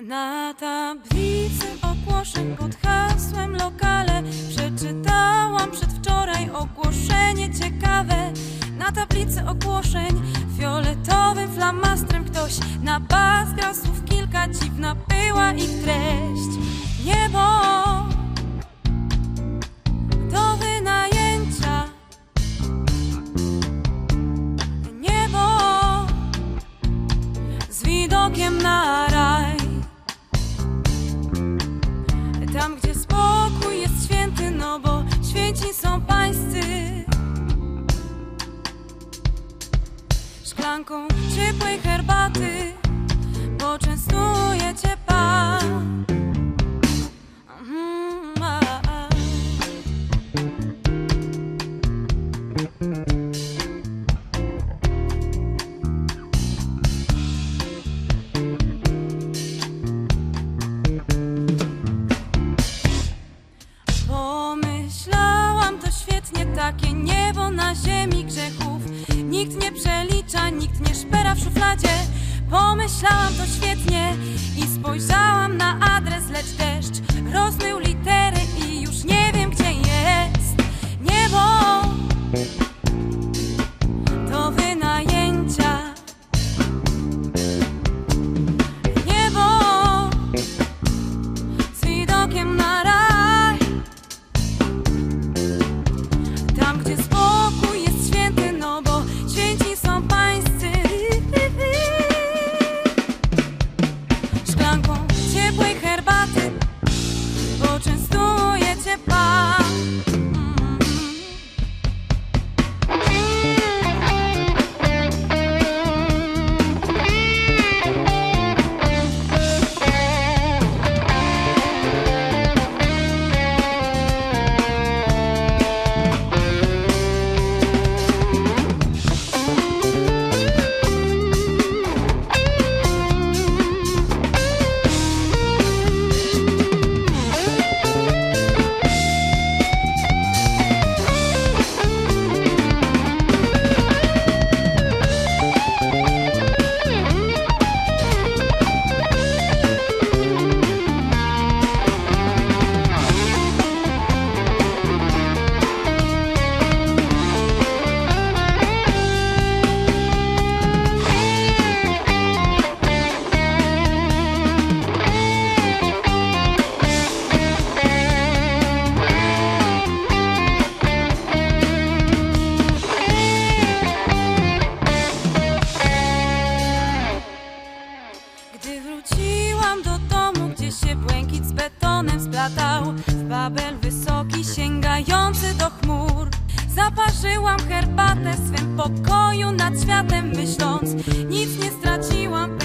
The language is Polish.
Na tablicy ogłoszeń pod hasłem lokale przeczytałam przedwczoraj ogłoszenie ciekawe. Na tablicy ogłoszeń fioletowym flamastrem ktoś na bas grał słów kilka, dziwna była ich treść. Szklanką ciepłej herbaty poczęstuje cię Pan. Mm, takie niebo na ziemi grzechów. Nikt nie przelicza, nikt nie szpera w szufladzie. Pomyślałam to świetnie i spojrzałam splatał W babel wysoki, sięgający do chmur. Zaparzyłam herbatę w swym pokoju nad światem myśląc Nic nie straciłam,